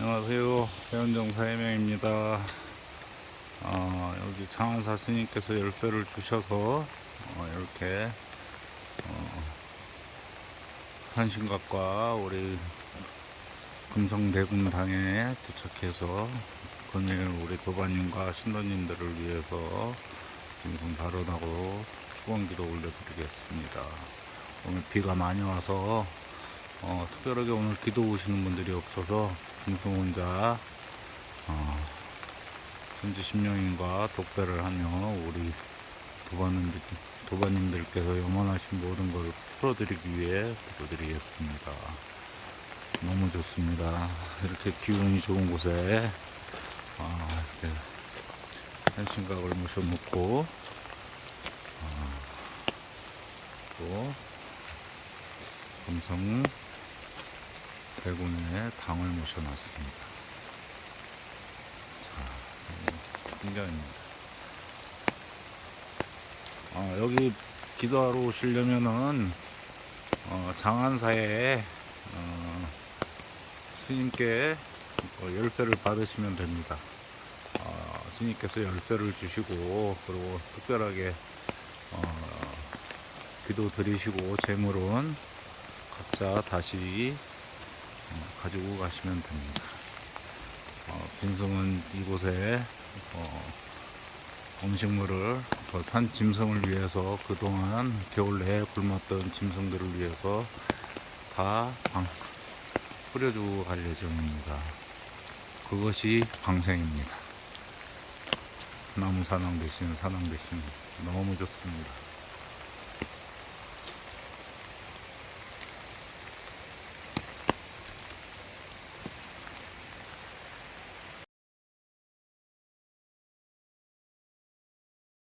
안녕하세요. 해운정 사회명입니다. 어, 스님께서 열쇠를 주셔서 어, 이렇게 어, 산신각과 우리 금성대군당에 도착해서 금일 우리 도반님과 신도님들을 위해서 김성 발언하고 축원기도 올려드리겠습니다. 오늘 비가 많이 와서 어, 특별하게 오늘 기도 오시는 분들이 없어서 김승 혼자 어, 선지 신명인과 독배를 하며 우리 도반님들, 도반님들께서 염원하신 모든 걸 풀어드리기 위해 기도드리겠습니다. 너무 좋습니다. 이렇게 기운이 좋은 곳에 아, 이렇게 현신각을 모셔놓고 아, 또 금성 대군의 당을 모셔놨습니다. 자, 굉장입니다. 아, 여기 기도하러 오시려면은 어, 장안사에 어, 스님께 어, 열쇠를 받으시면 됩니다. 어, 스님께서 열쇠를 주시고 그리고 특별하게 어, 기도 드리시고 재물은 각자 다시 어, 가지고 가시면 됩니다. 어, 빈승은 이곳에 어, 음식물을 그산 짐승을 위해서 그동안 겨울 내에 굶었던 짐승들을 위해서 다 방, 뿌려주고 갈 예정입니다. 그것이 방생입니다. 나무 사랑 대신 사랑 대신 너무 좋습니다.